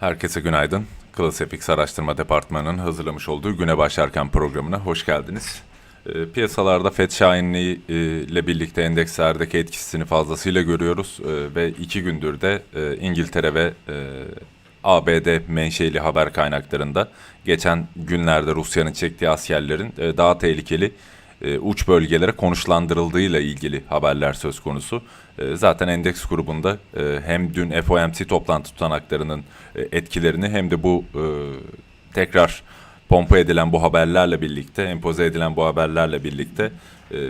Herkese günaydın. Klas FX Araştırma Departmanı'nın hazırlamış olduğu Güne Başlarken programına hoş geldiniz. E, piyasalarda FED şahinliği e, ile birlikte endekslerdeki etkisini fazlasıyla görüyoruz e, ve iki gündür de e, İngiltere ve e, ABD menşeli haber kaynaklarında geçen günlerde Rusya'nın çektiği askerlerin e, daha tehlikeli e, uç bölgelere konuşlandırıldığıyla ilgili haberler söz konusu. E, zaten endeks grubunda e, hem dün FOMC toplantı tutanaklarının etkilerini hem de bu tekrar pompa edilen bu haberlerle birlikte, empoze edilen bu haberlerle birlikte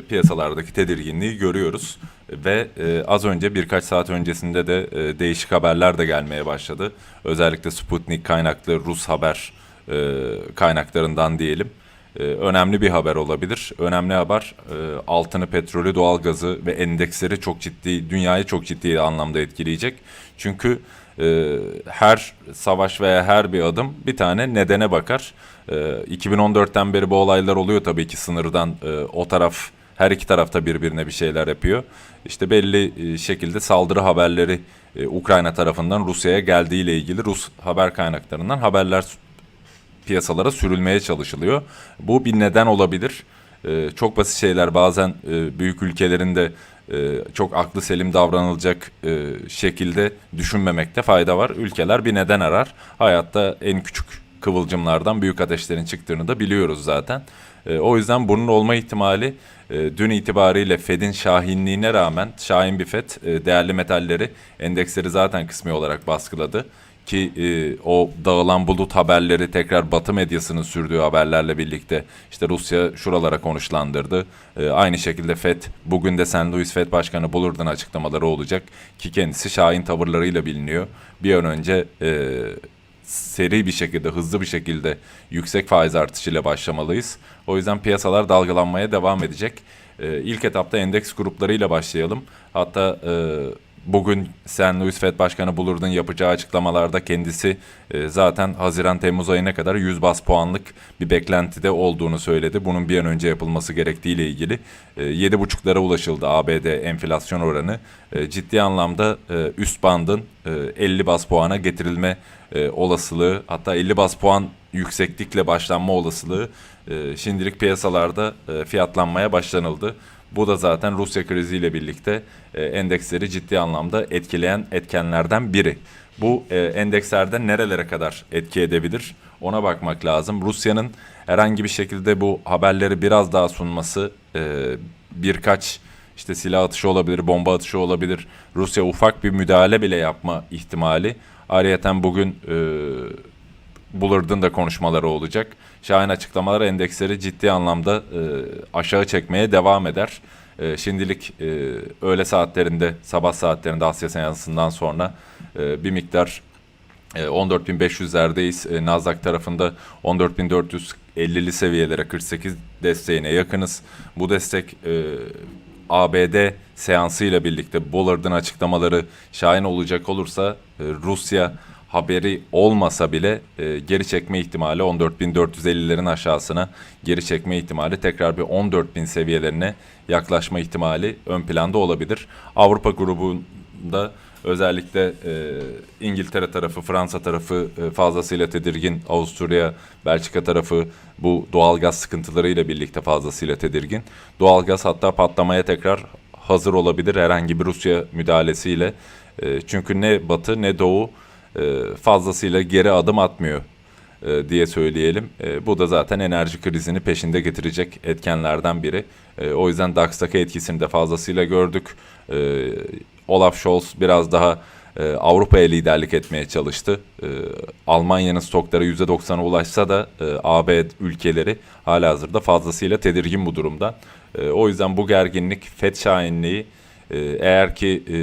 piyasalardaki tedirginliği görüyoruz. Ve az önce birkaç saat öncesinde de değişik haberler de gelmeye başladı. Özellikle Sputnik kaynaklı Rus haber kaynaklarından diyelim e, önemli bir haber olabilir. Önemli haber e, altını, petrolü, doğalgazı ve endeksleri çok ciddi, dünyayı çok ciddi anlamda etkileyecek. Çünkü e, her savaş veya her bir adım bir tane nedene bakar. E, 2014'ten beri bu olaylar oluyor tabii ki sınırdan e, o taraf her iki tarafta birbirine bir şeyler yapıyor. İşte belli e, şekilde saldırı haberleri e, Ukrayna tarafından Rusya'ya geldiğiyle ilgili Rus haber kaynaklarından haberler piyasalara sürülmeye çalışılıyor. Bu bir neden olabilir. Ee, çok basit şeyler bazen e, büyük ülkelerin de e, çok aklı selim davranılacak e, şekilde düşünmemekte fayda var. Ülkeler bir neden arar. Hayatta en küçük kıvılcımlardan büyük ateşlerin çıktığını da biliyoruz zaten. E, o yüzden bunun olma ihtimali e, dün itibariyle Fed'in şahinliğine rağmen Şahin bir Fed e, değerli metalleri endeksleri zaten kısmi olarak baskıladı ki e, o dağılan bulut haberleri tekrar Batı medyasının sürdüğü haberlerle birlikte işte Rusya şuralara konuşlandırdı. E, aynı şekilde FED bugün de St. Louis FED Başkanı Bullard'ın açıklamaları olacak ki kendisi şahin tavırlarıyla biliniyor. Bir an önce e, seri bir şekilde, hızlı bir şekilde yüksek faiz artışıyla başlamalıyız. O yüzden piyasalar dalgalanmaya devam edecek. E, ilk etapta endeks gruplarıyla başlayalım. Hatta e, Bugün St. Louis Fed Başkanı Bullard'ın yapacağı açıklamalarda kendisi e, zaten Haziran-Temmuz ayına kadar 100 bas puanlık bir beklentide olduğunu söyledi. Bunun bir an önce yapılması gerektiğiyle ilgili e, 7,5'lara ulaşıldı ABD enflasyon oranı. E, ciddi anlamda e, üst bandın e, 50 bas puana getirilme olasılığı hatta 50 bas puan yükseklikle başlanma olasılığı şimdilik piyasalarda fiyatlanmaya başlanıldı. Bu da zaten Rusya kriziyle birlikte e, endeksleri ciddi anlamda etkileyen etkenlerden biri. Bu e, endekslerde nerelere kadar etki edebilir ona bakmak lazım. Rusya'nın herhangi bir şekilde bu haberleri biraz daha sunması e, birkaç işte silah atışı olabilir, bomba atışı olabilir. Rusya ufak bir müdahale bile yapma ihtimali. Ayrıca bugün e, Bullard'ın da konuşmaları olacak. Şahin açıklamalar endeksleri ciddi anlamda e, aşağı çekmeye devam eder. E, şimdilik e, öğle saatlerinde, sabah saatlerinde Asya seansından sonra e, bir miktar e, 14.500'lerdeyiz. E, Nasdaq tarafında 14.450'li seviyelere 48 desteğine yakınız. Bu destek e, ABD seansıyla birlikte Bullard'ın açıklamaları şahin olacak olursa e, Rusya haberi olmasa bile e, geri çekme ihtimali 14.450'lerin aşağısına geri çekme ihtimali tekrar bir 14.000 seviyelerine yaklaşma ihtimali ön planda olabilir. Avrupa grubunda özellikle e, İngiltere tarafı, Fransa tarafı e, fazlasıyla tedirgin. Avusturya, Belçika tarafı bu doğalgaz sıkıntılarıyla birlikte fazlasıyla tedirgin. Doğalgaz hatta patlamaya tekrar hazır olabilir herhangi bir Rusya müdahalesiyle. E, çünkü ne Batı ne Doğu e, fazlasıyla geri adım atmıyor e, diye söyleyelim. E, bu da zaten enerji krizini peşinde getirecek etkenlerden biri. O yüzden DAX'taki etkisini de fazlasıyla gördük. Olaf Scholz biraz daha Avrupa'ya liderlik etmeye çalıştı. Almanya'nın stokları %90'a ulaşsa da AB ülkeleri halihazırda fazlasıyla tedirgin bu durumda. O yüzden bu gerginlik, FED şahinliği eğer ki e,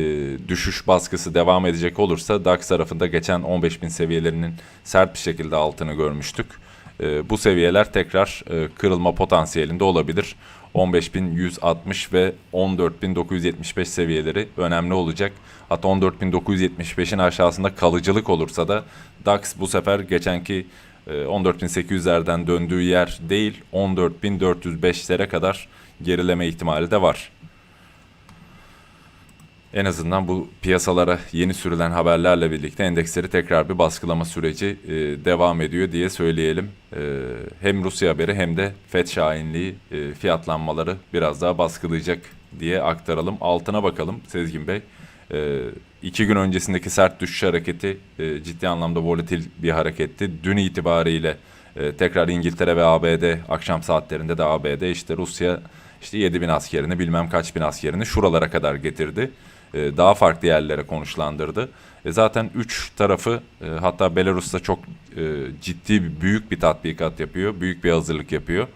düşüş baskısı devam edecek olursa DAX tarafında geçen 15.000 seviyelerinin sert bir şekilde altını görmüştük. E, bu seviyeler tekrar e, kırılma potansiyelinde olabilir. 15.160 ve 14.975 seviyeleri önemli olacak. Hatta 14.975'in aşağısında kalıcılık olursa da DAX bu sefer geçenki e, 14.800'lerden döndüğü yer değil 14.405'lere kadar gerileme ihtimali de var. En azından bu piyasalara yeni sürülen haberlerle birlikte endeksleri tekrar bir baskılama süreci e, devam ediyor diye söyleyelim. E, hem Rusya haberi hem de FED şahinliği e, fiyatlanmaları biraz daha baskılayacak diye aktaralım. Altına bakalım Sezgin Bey. E, iki gün öncesindeki sert düşüş hareketi e, ciddi anlamda volatil bir hareketti. Dün itibariyle e, tekrar İngiltere ve ABD akşam saatlerinde de ABD işte Rusya işte 7 bin askerini bilmem kaç bin askerini şuralara kadar getirdi. E, daha farklı yerlere konuşlandırdı. E, zaten üç tarafı e, hatta Belarus'ta çok e, ciddi bir büyük bir tatbikat yapıyor. Büyük bir hazırlık yapıyor.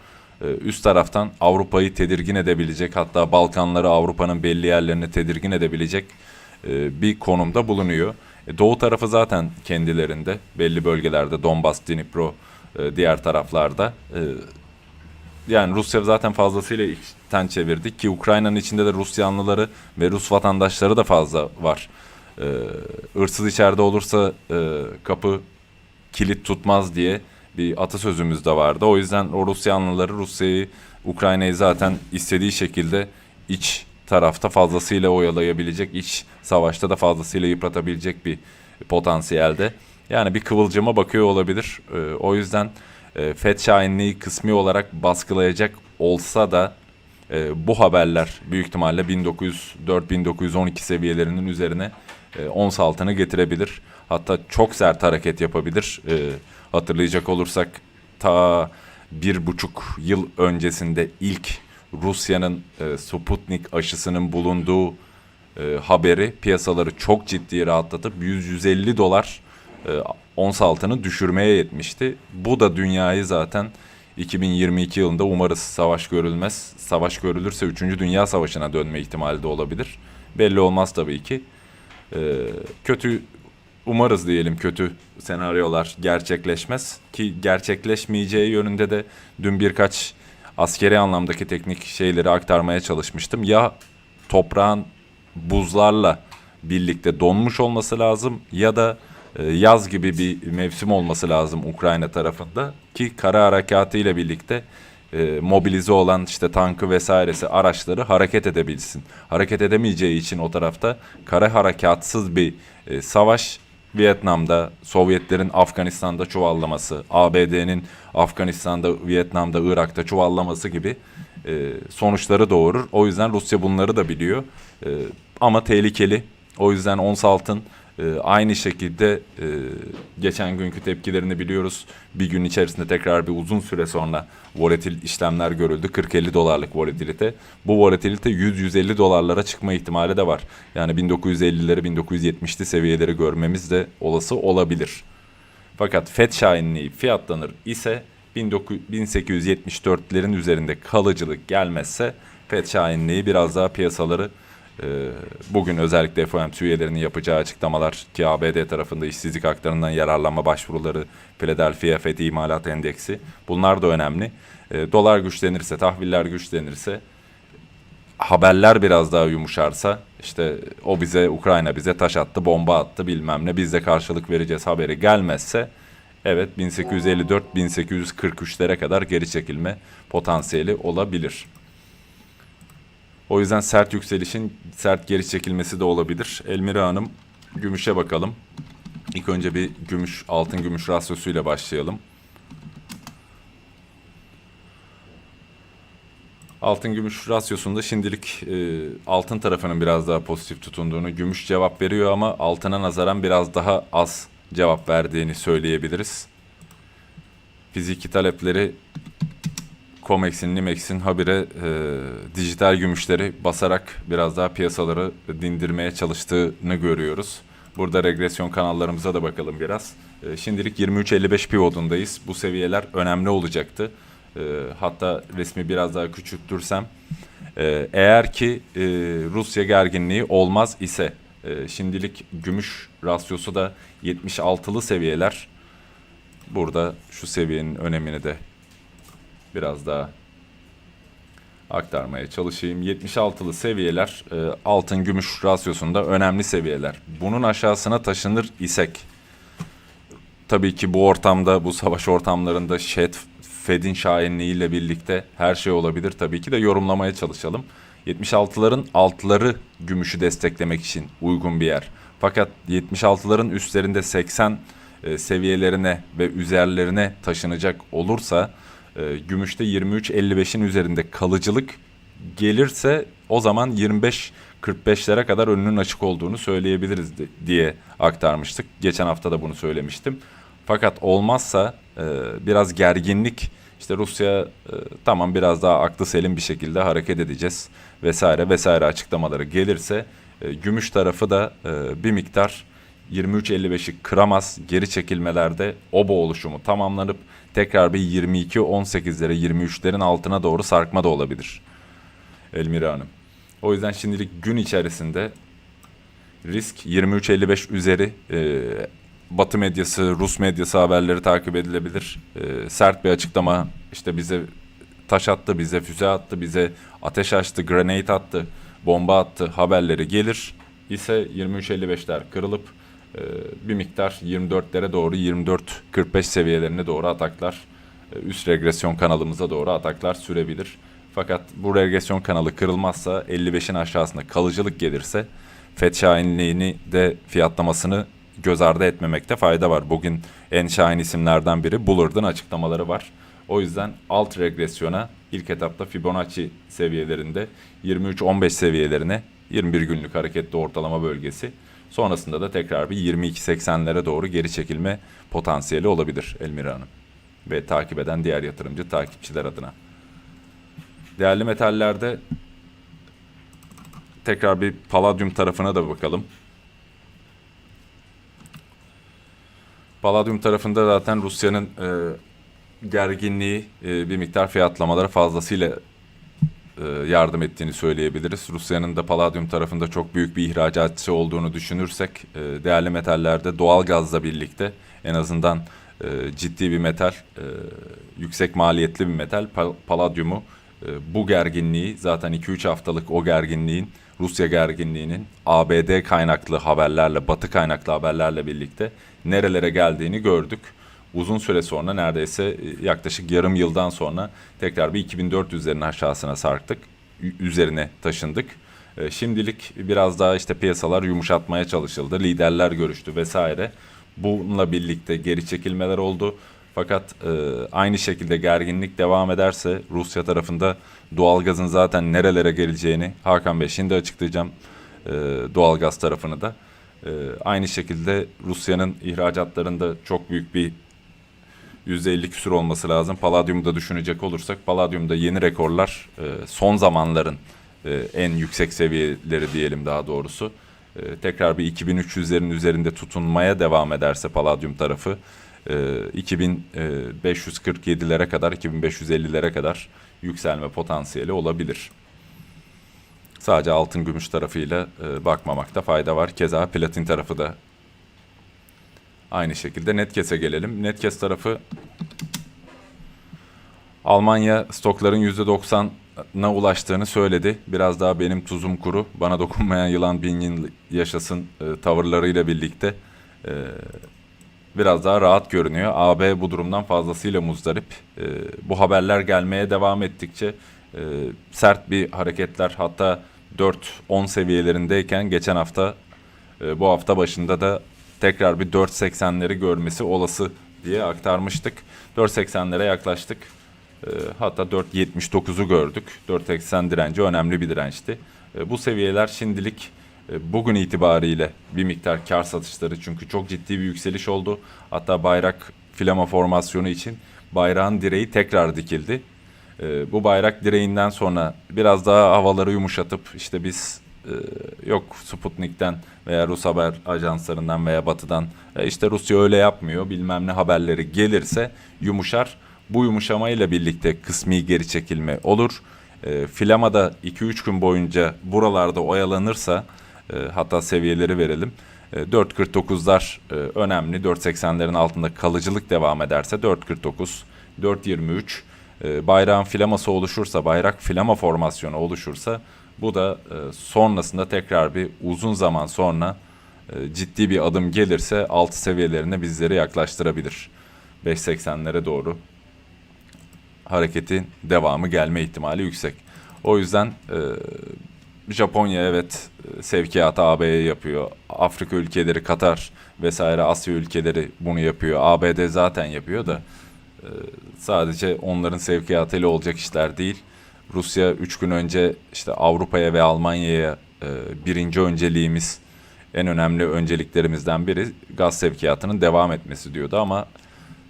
E, üst taraftan Avrupa'yı tedirgin edebilecek hatta Balkanları Avrupa'nın belli yerlerini tedirgin edebilecek e, bir konumda bulunuyor. E, doğu tarafı zaten kendilerinde belli bölgelerde Donbas, Dnipro e, diğer taraflarda e, yani Rusya zaten fazlasıyla içten çevirdi ki Ukrayna'nın içinde de Rus yanlıları ve Rus vatandaşları da fazla var. Ee, hırsız içeride olursa e, kapı kilit tutmaz diye bir atasözümüz de vardı. O yüzden o Rus yanlıları Rusya'yı, Ukrayna'yı zaten istediği şekilde iç tarafta fazlasıyla oyalayabilecek, iç savaşta da fazlasıyla yıpratabilecek bir potansiyelde. Yani bir kıvılcıma bakıyor olabilir. Ee, o yüzden e, FED şahinliği kısmi olarak baskılayacak olsa da e, bu haberler büyük ihtimalle 1904-1912 seviyelerinin üzerine e, ons altını getirebilir. Hatta çok sert hareket yapabilir. E, hatırlayacak olursak ta bir buçuk yıl öncesinde ilk Rusya'nın e, Sputnik aşısının bulunduğu e, haberi piyasaları çok ciddi rahatlatıp 100-150 dolar e, ons altını düşürmeye yetmişti. Bu da dünyayı zaten 2022 yılında umarız savaş görülmez. Savaş görülürse 3. Dünya Savaşı'na dönme ihtimali de olabilir. Belli olmaz tabii ki. Ee, kötü umarız diyelim kötü senaryolar gerçekleşmez ki gerçekleşmeyeceği yönünde de dün birkaç askeri anlamdaki teknik şeyleri aktarmaya çalışmıştım. Ya toprağın buzlarla birlikte donmuş olması lazım ya da e, yaz gibi bir mevsim olması lazım Ukrayna tarafında ki kara harekatı ile birlikte e, mobilize olan işte tankı vesairesi araçları hareket edebilsin. Hareket edemeyeceği için o tarafta kara harekatsız bir e, savaş Vietnam'da Sovyetlerin Afganistan'da çuvallaması, ABD'nin Afganistan'da, Vietnam'da, Irak'ta çuvallaması gibi e, sonuçları doğurur. O yüzden Rusya bunları da biliyor. E, ama tehlikeli. O yüzden ons altın e, aynı şekilde e, geçen günkü tepkilerini biliyoruz. Bir gün içerisinde tekrar bir uzun süre sonra volatil işlemler görüldü. 40-50 dolarlık volatilite. Bu volatilite 100-150 dolarlara çıkma ihtimali de var. Yani 1950'leri 1970'li seviyeleri görmemiz de olası olabilir. Fakat FED şahinliği fiyatlanır ise 1874'lerin üzerinde kalıcılık gelmezse FED şahinliği biraz daha piyasaları ee, bugün özellikle FOMC üyelerinin yapacağı açıklamalar ki ABD tarafında işsizlik haklarından yararlanma başvuruları, Philadelphia FED imalat endeksi bunlar da önemli. Ee, dolar güçlenirse, tahviller güçlenirse, haberler biraz daha yumuşarsa işte o bize Ukrayna bize taş attı, bomba attı bilmem ne biz de karşılık vereceğiz haberi gelmezse evet 1854-1843'lere kadar geri çekilme potansiyeli olabilir. O yüzden sert yükselişin sert geri çekilmesi de olabilir. Elmira Hanım gümüşe bakalım. İlk önce bir gümüş altın gümüş rasyosuyla başlayalım. Altın gümüş rasyosunda şimdilik e, altın tarafının biraz daha pozitif tutunduğunu, gümüş cevap veriyor ama altına nazaran biraz daha az cevap verdiğini söyleyebiliriz. Fiziki talepleri Comex'in, Nimex'in habire e, dijital gümüşleri basarak biraz daha piyasaları dindirmeye çalıştığını görüyoruz. Burada regresyon kanallarımıza da bakalım biraz. E, şimdilik 23.55 pivotundayız. Bu seviyeler önemli olacaktı. E, hatta resmi biraz daha küçültürsem. E, eğer ki e, Rusya gerginliği olmaz ise e, şimdilik gümüş rasyosu da 76'lı seviyeler. Burada şu seviyenin önemini de biraz daha aktarmaya çalışayım. 76'lı seviyeler e, altın gümüş rasyosunda önemli seviyeler. Bunun aşağısına taşınır isek tabii ki bu ortamda bu savaş ortamlarında Şed, Fed'in şahinliğiyle birlikte her şey olabilir. Tabii ki de yorumlamaya çalışalım. 76'ların altları gümüşü desteklemek için uygun bir yer. Fakat 76'ların üstlerinde 80 e, seviyelerine ve üzerlerine taşınacak olursa e, gümüşte 23.55'in üzerinde kalıcılık gelirse o zaman 25-45'lere kadar önünün açık olduğunu söyleyebiliriz di- diye aktarmıştık. Geçen hafta da bunu söylemiştim. Fakat olmazsa e, biraz gerginlik işte Rusya e, tamam biraz daha aklı selim bir şekilde hareket edeceğiz vesaire vesaire açıklamaları gelirse e, gümüş tarafı da e, bir miktar 23.55'i kıramaz. Geri çekilmelerde obo oluşumu tamamlanıp tekrar bir 22-18'lere 23'lerin altına doğru sarkma da olabilir. Elmira Hanım. O yüzden şimdilik gün içerisinde risk 23.55 üzeri e, Batı medyası, Rus medyası haberleri takip edilebilir. E, sert bir açıklama işte bize taş attı, bize füze attı, bize ateş açtı, grenade attı, bomba attı haberleri gelir ise 23.55'ler kırılıp bir miktar 24'lere doğru 24-45 seviyelerine doğru ataklar e, üst regresyon kanalımıza doğru ataklar sürebilir. Fakat bu regresyon kanalı kırılmazsa 55'in aşağısında kalıcılık gelirse FED şahinliğini de fiyatlamasını göz ardı etmemekte fayda var. Bugün en şahin isimlerden biri Bullard'ın açıklamaları var. O yüzden alt regresyona ilk etapta Fibonacci seviyelerinde 23-15 seviyelerine 21 günlük hareketli ortalama bölgesi. Sonrasında da tekrar bir 22-80'lere doğru geri çekilme potansiyeli olabilir Elmira Hanım. Ve takip eden diğer yatırımcı takipçiler adına. Değerli metallerde tekrar bir paladyum tarafına da bakalım. Palladium tarafında zaten Rusya'nın e, gerginliği e, bir miktar fiyatlamalara fazlasıyla yardım ettiğini söyleyebiliriz. Rusya'nın da Palladium tarafında çok büyük bir ihracatçı olduğunu düşünürsek e, değerli metallerde doğal gazla birlikte en azından e, ciddi bir metal, e, yüksek maliyetli bir metal pal- Palladium'u e, bu gerginliği zaten 2-3 haftalık o gerginliğin Rusya gerginliğinin ABD kaynaklı haberlerle, Batı kaynaklı haberlerle birlikte nerelere geldiğini gördük. Uzun süre sonra neredeyse e, yaklaşık yarım yıldan sonra tekrar bir 2400'lerin aşağısına sarktık. Üzerine taşındık. E, Şimdilik biraz daha işte piyasalar yumuşatmaya çalışıldı. Liderler görüştü vesaire. Bununla birlikte geri çekilmeler oldu. Fakat e, aynı şekilde gerginlik devam ederse Rusya tarafında doğalgazın zaten nerelere geleceğini Hakan Bey şimdi açıklayacağım e, doğalgaz tarafını da. E, aynı şekilde Rusya'nın ihracatlarında çok büyük bir %50 küsur olması lazım. Palladium'da düşünecek olursak Palladium'da yeni rekorlar e, son zamanların e, en yüksek seviyeleri diyelim daha doğrusu. E, tekrar bir 2300'lerin üzerinde tutunmaya devam ederse Palladium tarafı e, 2547'lere kadar 2550'lere kadar yükselme potansiyeli olabilir. Sadece altın gümüş tarafıyla e, bakmamakta fayda var. Keza platin tarafı da aynı şekilde. Netkes'e gelelim. Netkes tarafı Almanya stokların %90'na ulaştığını söyledi. Biraz daha benim tuzum kuru, bana dokunmayan yılan bin yıl yaşasın e, tavırlarıyla birlikte e, biraz daha rahat görünüyor. AB bu durumdan fazlasıyla muzdarip. E, bu haberler gelmeye devam ettikçe e, sert bir hareketler hatta 4-10 seviyelerindeyken geçen hafta e, bu hafta başında da tekrar bir 4.80'leri görmesi olası diye aktarmıştık. 4.80'lere yaklaştık. E, hatta 4.79'u gördük. 4.80 direnci önemli bir dirençti. E, bu seviyeler şimdilik e, bugün itibariyle bir miktar kar satışları çünkü çok ciddi bir yükseliş oldu. Hatta bayrak flama formasyonu için bayrağın direği tekrar dikildi. E, bu bayrak direğinden sonra biraz daha havaları yumuşatıp işte biz yok Sputnik'ten veya Rus haber ajanslarından veya Batı'dan e, işte Rusya öyle yapmıyor bilmem ne haberleri gelirse yumuşar. Bu yumuşamayla birlikte kısmi geri çekilme olur. E, Flama'da 2-3 gün boyunca buralarda oyalanırsa e, hatta seviyeleri verelim. E, 4.49'lar e, önemli. 4.80'lerin altında kalıcılık devam ederse 4.49, 4.23 e, bayrağın flaması oluşursa, bayrak flama formasyonu oluşursa bu da e, sonrasında tekrar bir uzun zaman sonra e, ciddi bir adım gelirse altı seviyelerine bizleri yaklaştırabilir. 5.80'lere doğru hareketin devamı gelme ihtimali yüksek. O yüzden e, Japonya evet e, sevkiyatı AB'ye yapıyor. Afrika ülkeleri, Katar vesaire Asya ülkeleri bunu yapıyor. ABD zaten yapıyor da e, sadece onların sevkiyatıyla olacak işler değil. Rusya 3 gün önce işte Avrupa'ya ve Almanya'ya e, birinci önceliğimiz en önemli önceliklerimizden biri gaz sevkiyatının devam etmesi diyordu ama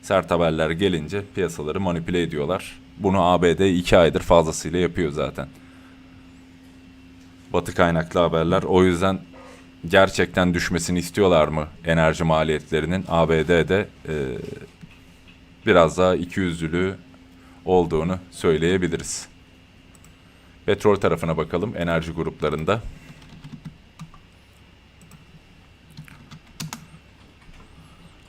sert haberler gelince piyasaları manipüle ediyorlar. Bunu ABD 2 aydır fazlasıyla yapıyor zaten. Batı kaynaklı haberler. O yüzden gerçekten düşmesini istiyorlar mı enerji maliyetlerinin? ABD'de e, biraz daha ikiyüzlülüğü olduğunu söyleyebiliriz. Petrol tarafına bakalım enerji gruplarında.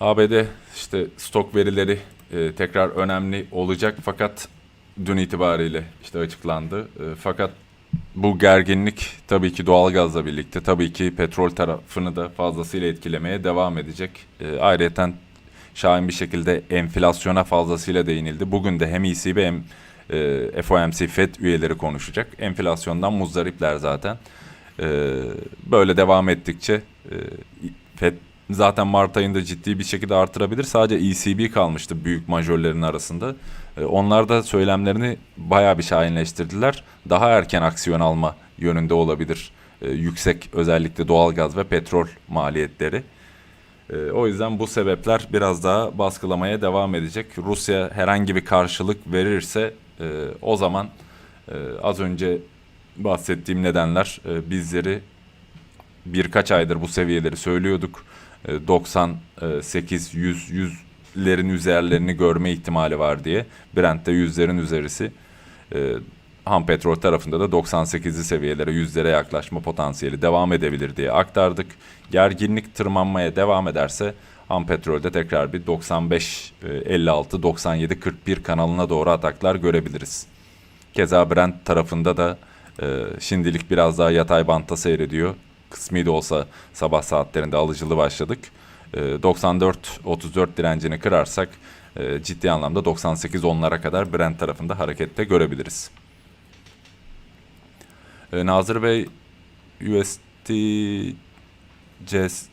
ABD işte stok verileri e, tekrar önemli olacak fakat dün itibariyle işte açıklandı. E, fakat bu gerginlik tabii ki doğalgazla birlikte tabii ki petrol tarafını da fazlasıyla etkilemeye devam edecek. E, ayrıca şahin bir şekilde enflasyona fazlasıyla değinildi. Bugün de hem ECB hem e, FOMC FED üyeleri konuşacak. Enflasyondan muzdaripler zaten. E, böyle devam ettikçe e, FED zaten Mart ayında ciddi bir şekilde artırabilir. Sadece ECB kalmıştı büyük majörlerin arasında. E, onlar da söylemlerini bayağı bir şahinleştirdiler. Daha erken aksiyon alma yönünde olabilir. E, yüksek özellikle doğalgaz ve petrol maliyetleri. E, o yüzden bu sebepler biraz daha baskılamaya devam edecek. Rusya herhangi bir karşılık verirse e, o zaman e, az önce bahsettiğim nedenler e, bizleri birkaç aydır bu seviyeleri söylüyorduk. E, 98, 100, 100'lerin üzerlerini görme ihtimali var diye. Brent'te yüzlerin üzerisi. E, ham petrol tarafında da 98'li seviyelere, yüzlere yaklaşma potansiyeli devam edebilir diye aktardık. Gerginlik tırmanmaya devam ederse ham petrolde tekrar bir 95, e, 56, 97, 41 kanalına doğru ataklar görebiliriz. Keza Brent tarafında da e, şimdilik biraz daha yatay bantta seyrediyor. Kısmi de olsa sabah saatlerinde alıcılı başladık. E, 94-34 direncini kırarsak e, ciddi anlamda 98 onlara kadar Brent tarafında harekette görebiliriz. E, Nazır Bey USD Ka-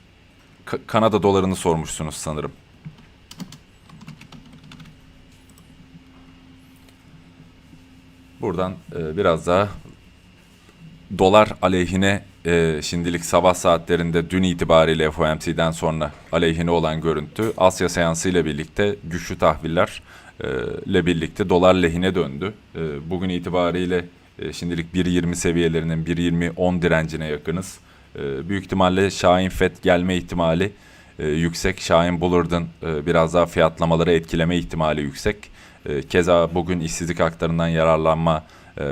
Kanada dolarını sormuşsunuz sanırım. Buradan e, biraz daha dolar aleyhine e, şimdilik sabah saatlerinde dün itibariyle FOMC'den sonra aleyhine olan görüntü Asya seansı ile birlikte güçlü tahviller e, ile birlikte dolar lehine döndü. E, bugün itibariyle e, şimdilik 1.20 seviyelerinin 1.20-10 direncine yakınız. E, büyük ihtimalle Şahin FED gelme ihtimali e, yüksek. Şahin Bullard'ın e, biraz daha fiyatlamaları etkileme ihtimali yüksek. E, keza bugün işsizlik haklarından yararlanma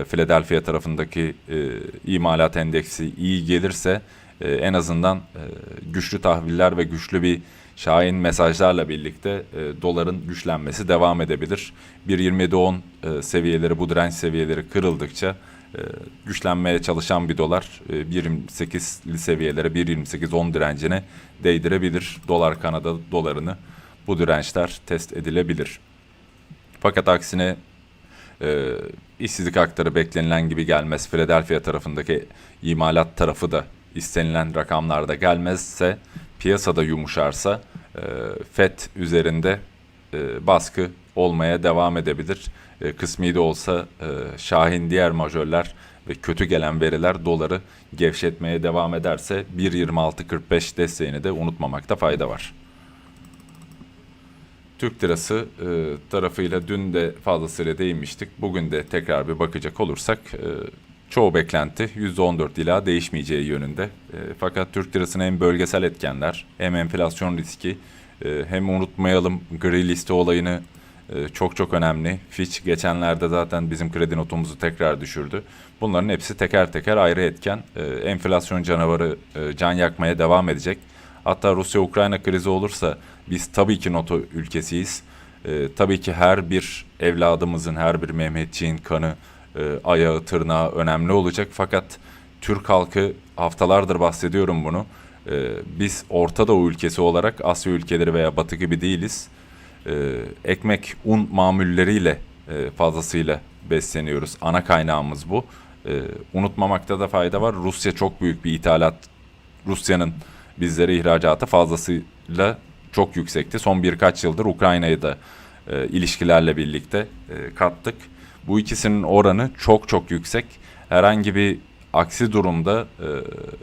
Philadelphia tarafındaki imalat endeksi iyi gelirse en azından güçlü tahviller ve güçlü bir şahin mesajlarla birlikte e, doların güçlenmesi devam edebilir. 1.27.10 e, seviyeleri bu direnç seviyeleri kırıldıkça güçlenmeye çalışan bir dolar e, 1.28'li seviyelere 1.28.10 direncine değdirebilir. Dolar Kanada dolarını bu dirençler test edilebilir. Fakat aksine e, işsizlik hakları beklenilen gibi gelmez. Philadelphia tarafındaki imalat tarafı da istenilen rakamlarda gelmezse, piyasada yumuşarsa e, FED üzerinde e, baskı olmaya devam edebilir. E, kısmi de olsa e, Şahin diğer majörler ve kötü gelen veriler doları gevşetmeye devam ederse 1.26.45 desteğini de unutmamakta fayda var. Türk lirası e, tarafıyla dün de fazlasıyla değinmiştik. Bugün de tekrar bir bakacak olursak e, çoğu beklenti %14 ila değişmeyeceği yönünde. E, fakat Türk lirasının hem bölgesel etkenler hem enflasyon riski e, hem unutmayalım gri liste olayını e, çok çok önemli. Fitch geçenlerde zaten bizim kredi notumuzu tekrar düşürdü. Bunların hepsi teker teker ayrı etken. E, enflasyon canavarı e, can yakmaya devam edecek. Hatta Rusya-Ukrayna krizi olursa biz tabii ki NATO ülkesiyiz. E, tabii ki her bir evladımızın, her bir Mehmetçiğin kanı, e, ayağı, tırnağı önemli olacak. Fakat Türk halkı haftalardır bahsediyorum bunu. E, biz Orta Doğu ülkesi olarak Asya ülkeleri veya Batı gibi değiliz. E, ekmek, un mamulleriyle e, fazlasıyla besleniyoruz. Ana kaynağımız bu. E, unutmamakta da fayda var. Rusya çok büyük bir ithalat. Rusya'nın bizlere ihracatı fazlasıyla çok yüksekti. Son birkaç yıldır Ukrayna'yı da e, ilişkilerle birlikte e, kattık. Bu ikisinin oranı çok çok yüksek. Herhangi bir aksi durumda e,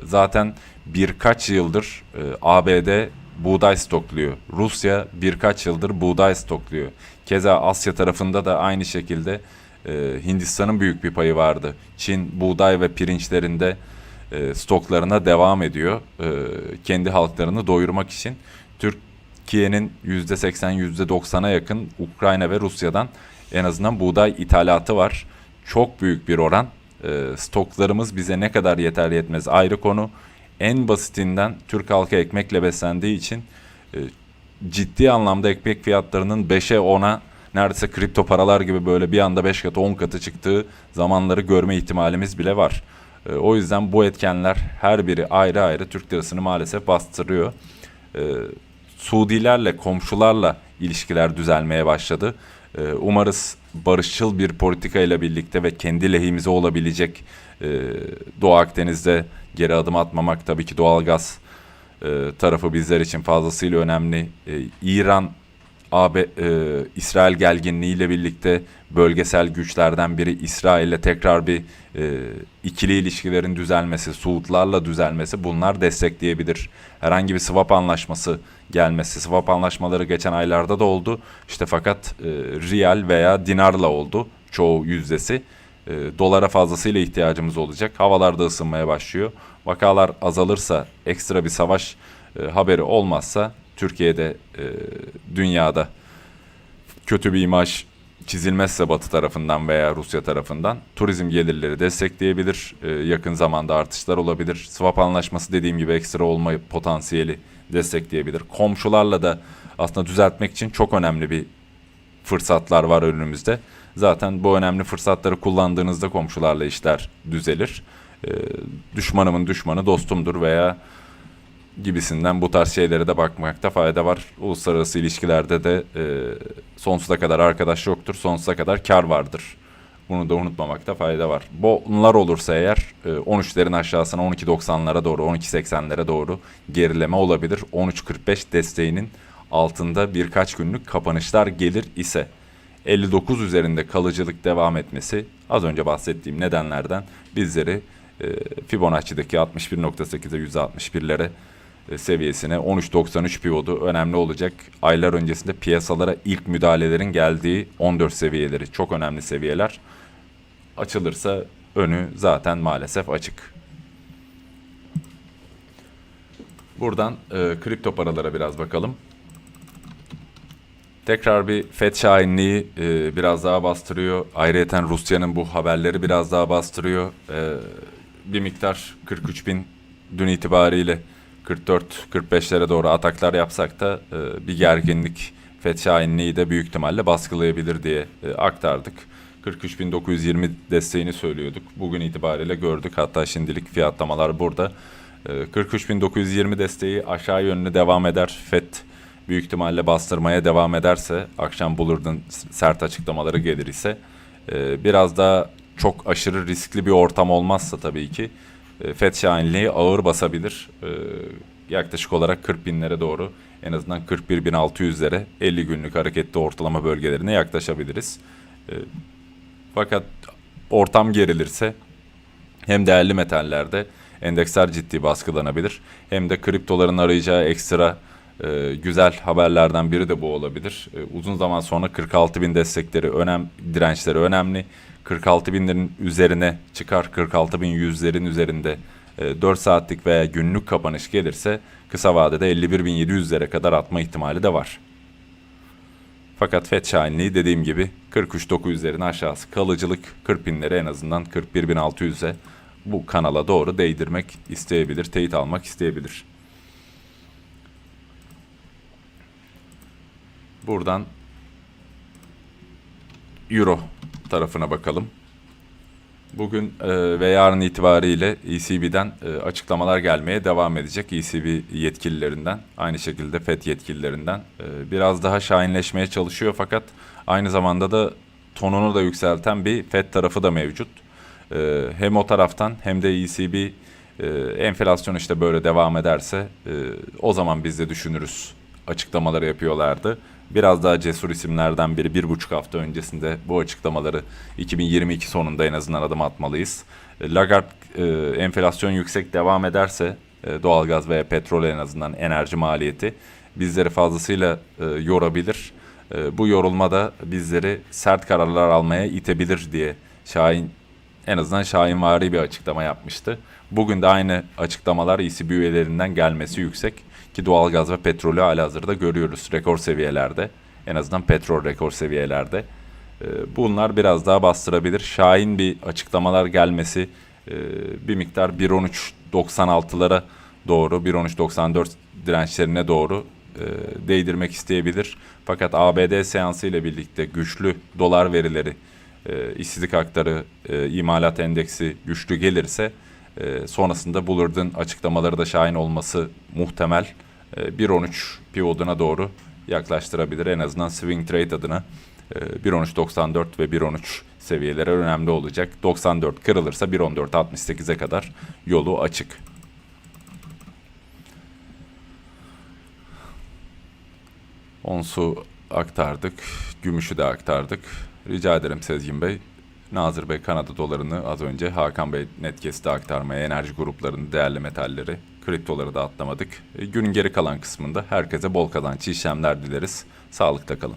zaten birkaç yıldır e, ABD buğday stokluyor. Rusya birkaç yıldır buğday stokluyor. Keza Asya tarafında da aynı şekilde e, Hindistan'ın büyük bir payı vardı. Çin buğday ve pirinçlerinde e, stoklarına devam ediyor. E, kendi halklarını doyurmak için. Türkiye'nin %80 %90'a yakın Ukrayna ve Rusya'dan en azından buğday ithalatı var. Çok büyük bir oran. E, stoklarımız bize ne kadar yeter yetmez ayrı konu. En basitinden Türk halkı ekmekle beslendiği için e, ciddi anlamda ekmek fiyatlarının 5'e 10'a neredeyse kripto paralar gibi böyle bir anda 5 katı 10 katı çıktığı zamanları görme ihtimalimiz bile var. E, o yüzden bu etkenler her biri ayrı ayrı Türk lirasını maalesef bastırıyor. E, Suudilerle, komşularla ilişkiler düzelmeye başladı. E, umarız barışçıl bir politika ile birlikte ve kendi lehimize olabilecek e, Doğu Akdeniz'de geri adım atmamak tabii ki doğalgaz e, tarafı bizler için fazlasıyla önemli. E, İran AB e, İsrail gerginliğiyle birlikte bölgesel güçlerden biri İsrail'le tekrar bir e, ikili ilişkilerin düzelmesi, Suudlarla düzelmesi bunlar destekleyebilir. Herhangi bir swap anlaşması gelmesi, swap anlaşmaları geçen aylarda da oldu. İşte fakat e, riyal veya dinarla oldu çoğu yüzdesi. E, dolara fazlasıyla ihtiyacımız olacak. Havalar da ısınmaya başlıyor. Vakalar azalırsa, ekstra bir savaş e, haberi olmazsa Türkiye'de, e, dünyada kötü bir imaj çizilmezse Batı tarafından veya Rusya tarafından turizm gelirleri destekleyebilir. E, yakın zamanda artışlar olabilir. Swap anlaşması dediğim gibi ekstra olma potansiyeli destekleyebilir. Komşularla da aslında düzeltmek için çok önemli bir fırsatlar var önümüzde. Zaten bu önemli fırsatları kullandığınızda komşularla işler düzelir. E, düşmanımın düşmanı dostumdur veya gibisinden bu tarz şeylere de bakmakta fayda var. Uluslararası ilişkilerde de e, sonsuza kadar arkadaş yoktur, sonsuza kadar kar vardır. Bunu da unutmamakta fayda var. Bunlar olursa eğer e, 13'lerin aşağısına 12.90'lara doğru, 12.80'lere doğru gerileme olabilir. 13.45 desteğinin altında birkaç günlük kapanışlar gelir ise 59 üzerinde kalıcılık devam etmesi az önce bahsettiğim nedenlerden bizleri e, Fibonacci'deki 61.8'e 161'lere e, seviyesine 13.93 pivotu önemli olacak. Aylar öncesinde piyasalara ilk müdahalelerin geldiği 14 seviyeleri çok önemli seviyeler. Açılırsa önü zaten maalesef açık. Buradan e, kripto paralara biraz bakalım. Tekrar bir FED şahinliği e, biraz daha bastırıyor. Ayrıca Rusya'nın bu haberleri biraz daha bastırıyor. E, bir miktar 43 bin dün itibariyle 44-45'lere doğru ataklar yapsak da e, bir gerginlik FED şahinliği de büyük ihtimalle baskılayabilir diye e, aktardık. 43.920 desteğini söylüyorduk. Bugün itibariyle gördük. Hatta şimdilik fiyatlamalar burada. E, 43.920 desteği aşağı yönlü devam eder. FED büyük ihtimalle bastırmaya devam ederse akşam Bullard'ın sert açıklamaları gelir ise e, biraz daha çok aşırı riskli bir ortam olmazsa tabii ki e, FED şahinliği ağır basabilir. E, yaklaşık olarak 40 binlere doğru en azından 41.600'lere 50 günlük hareketli ortalama bölgelerine yaklaşabiliriz. E, fakat ortam gerilirse hem değerli metallerde endeksler ciddi baskılanabilir hem de kriptoların arayacağı ekstra e, güzel haberlerden biri de bu olabilir. E, uzun zaman sonra 46 bin destekleri önem dirençleri önemli. 46 binlerin üzerine çıkar 46 bin yüzlerin üzerinde e, 4 saatlik veya günlük kapanış gelirse kısa vadede 51.700'lere kadar atma ihtimali de var. Fakat FED şahinliği dediğim gibi 43.900'lerin aşağısı kalıcılık 40 binleri en azından 41.600'e bu kanala doğru değdirmek isteyebilir, teyit almak isteyebilir. Buradan Euro tarafına bakalım. Bugün e, ve yarın itibariyle ECB'den e, açıklamalar gelmeye devam edecek. ECB yetkililerinden, aynı şekilde FED yetkililerinden. E, biraz daha şahinleşmeye çalışıyor fakat aynı zamanda da tonunu da yükselten bir FED tarafı da mevcut. Hem o taraftan hem de ECB enflasyon işte böyle devam ederse o zaman biz de düşünürüz açıklamaları yapıyorlardı. Biraz daha cesur isimlerden biri bir buçuk hafta öncesinde bu açıklamaları 2022 sonunda en azından adım atmalıyız. E, Lagarde e, enflasyon yüksek devam ederse e, doğalgaz veya petrol en azından enerji maliyeti bizleri fazlasıyla e, yorabilir. Bu yorulma da bizleri sert kararlar almaya itebilir diye Şahin en azından şahinvari bir açıklama yapmıştı. Bugün de aynı açıklamalar ECB üyelerinden gelmesi yüksek ki doğalgaz ve petrolü halihazırda görüyoruz rekor seviyelerde. En azından petrol rekor seviyelerde. Ee, Bunlar biraz daha bastırabilir. Şahin bir açıklamalar gelmesi e, bir miktar 1.13.96'lara doğru 1.13.94 dirençlerine doğru e, değdirmek isteyebilir. Fakat ABD seansı ile birlikte güçlü dolar verileri e, işsizlik hakları, imalat endeksi güçlü gelirse e, sonrasında Bullard'ın açıklamaları da şahin olması muhtemel. E, 1.13 pivotuna doğru yaklaştırabilir. En azından swing trade adına e, 1.13.94 ve 1.13 seviyeleri önemli olacak. 94 kırılırsa 1.14.68'e kadar yolu açık. Onsu aktardık, gümüşü de aktardık. Rica ederim Sezgin Bey. Nazır Bey Kanada dolarını az önce Hakan Bey Netkes'te aktarmaya enerji gruplarının değerli metalleri, kriptoları da atlamadık. E, Günün geri kalan kısmında herkese bol kazançlı işlemler dileriz. Sağlıkta kalın.